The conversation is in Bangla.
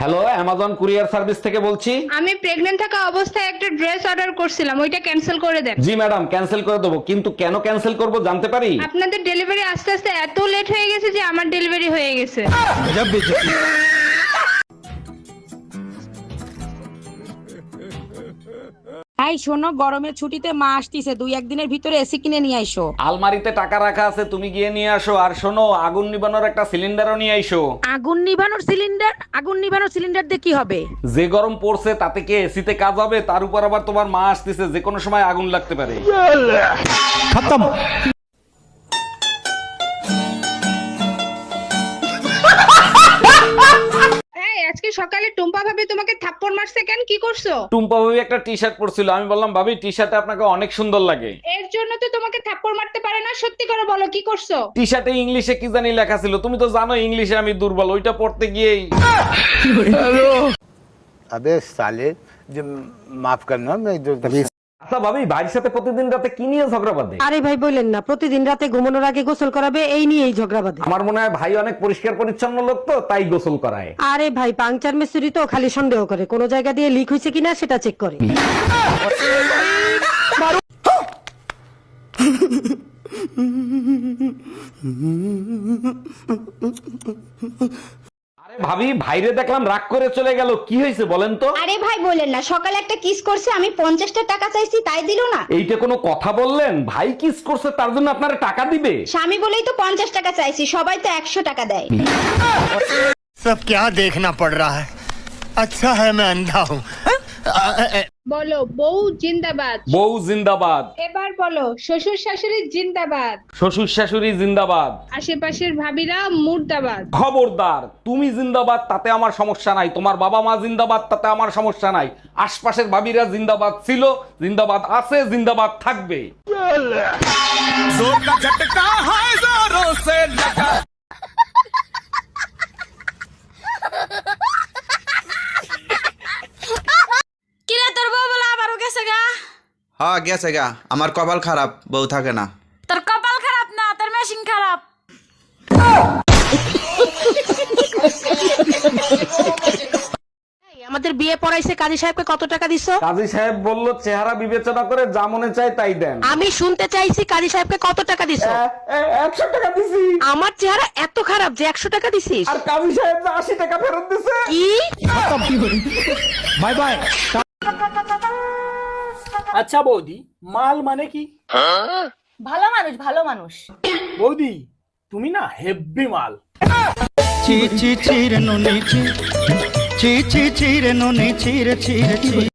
হ্যালো অ্যামাজন কুরিয়ার সার্ভিস থেকে বলছি। আমি প্রেগন্যান্ট থাকা অবস্থায় একটা ড্রেস অর্ডার করছিলাম ওইটা ক্যান্সেল করে দেন। জি ম্যাডাম ক্যান্সেল করে দেবো। কিন্তু কেন ক্যান্সেল করব জানতে পারি? আপনাদের ডেলিভারি আস্তে আস্তে এত লেট হয়ে গেছে যে আমার ডেলিভারি হয়ে গেছে। এই শোনো গরমের ছুটিতে মা আসতিছে। দুই একদিনের ভিতরে এসি কিনে নিয়ে আইসো। আলমারিতে টাকা রাখা আছে তুমি গিয়ে নিয়ে আসো। আর শোনো আগুন নিবানোর একটা সিলিন্ডারও নিয়ে আইসো। আগুন নিভানোর সিলিন্ডার? আগুন নিভানোর সিলিন্ডার দিয়ে কি হবে? যে গরম পড়ছে তাতে কি এসিতে কাজ হবে? তার উপর আবার তোমার মা আসতেছে যে কোনো সময় আগুন লাগতে পারে। এই সকালে টুম্পা ভাবি তোমাকে থাপ্পড় মারছে কেন? কি করছ? টুম্পা ভাবি একটা টি শার্ট পরছিল। আমি বললাম ভাবি টি শার্টে আপনাকে অনেক সুন্দর লাগে। এর জন্য তো তোমাকে থাপ্পড় মারতে পারে না। সত্যি করে বলো কি করছ? টি শার্টে ইংলিশে কি জানি লেখা ছিল। তুমি তো জানো ইংলিশে আমি দুর্বল ওইটা পড়তে গিয়েই। আবে সালে যে মাফ করনা আচ্ছা ভাবি ভাইয়ের সাথে প্রতিদিন রাতে কি নিয়ে ঝগড়া বাঁধে? আরে ভাই বললেন না প্রতিদিন রাতে ঘুমানোর আগে গোসল করাবে এই নিয়েই ঝগড়া বাঁধে। আমার মনে হয় ভাই অনেক পরিষ্কার পরিচ্ছন্ন লোক তো তাই গোসল করায়। আরে ভাই পাংচার মিস্ত্রি তো খালি সন্দেহ করে কোন জায়গা দিয়ে লিক হয়েছে কিনা সেটা চেক করে। ভাবি ভাইরে দেখলাম রাগ করে চলে গেল কি হয়েছে বলেন তো আরে ভাই বলেন না সকালে একটা কিস করছে আমি পঞ্চাশটা টাকা চাইছি তাই দিল না এইটা কোনো কথা বললেন ভাই কিস করছে তার জন্য আপনারা টাকা দিবে স্বামী বলেই তো পঞ্চাশ টাকা চাইছি সবাই তো একশো টাকা দেয় सब क्या देखना पड़ रहा है अच्छा है मैं अंधा हूँ বলো বউ জিন্দাবাদ। বউ জিন্দাবাদ। এবার বলো শ্বশুর শাশুড়ি জিন্দাবাদ। শ্বশুর শাশুড়ি জিন্দাবাদ। আশেপাশের ভাবিরা মুর্দাবাদ। খবরদার তুমি জিন্দাবাদ তাতে আমার সমস্যা নাই। তোমার বাবা মা জিন্দাবাদ তাতে আমার সমস্যা নাই। আশপাশের ভাবিরা জিন্দাবাদ ছিল জিন্দাবাদ আছে জিন্দাবাদ থাকবে কিরে তোর বউ বলে আবারও গেছে গা হ্যাঁ গেছে গা। আমার কপাল খারাপ বউ থাকে না। তোর কপাল খারাপ না তোর মেশিন খারাপ। আমাদের বিয়ে পড়াইছে কাজী সাহেবকে কত টাকা দিছো? কাজী সাহেব বলল চেহারা বিবেচনা করে যা মনে চায় তাই দেন। আমি শুনতে চাইছি কাজী সাহেবকে কত টাকা দিছো? একশো টাকা দিছি। আমার চেহারা এত খারাপ যে একশো টাকা দিছিস। আর কাজী সাহেব আশি টাকা ফেরত দিছে। কি? Bye bye. আচ্ছা বৌদি মাল মানে কি? ভালো মানুষ ভালো মানুষ। বৌদি তুমি না হেভি মাল। চি চি চির নুনি চি চি চি চির নুনি চির ছিরে ছি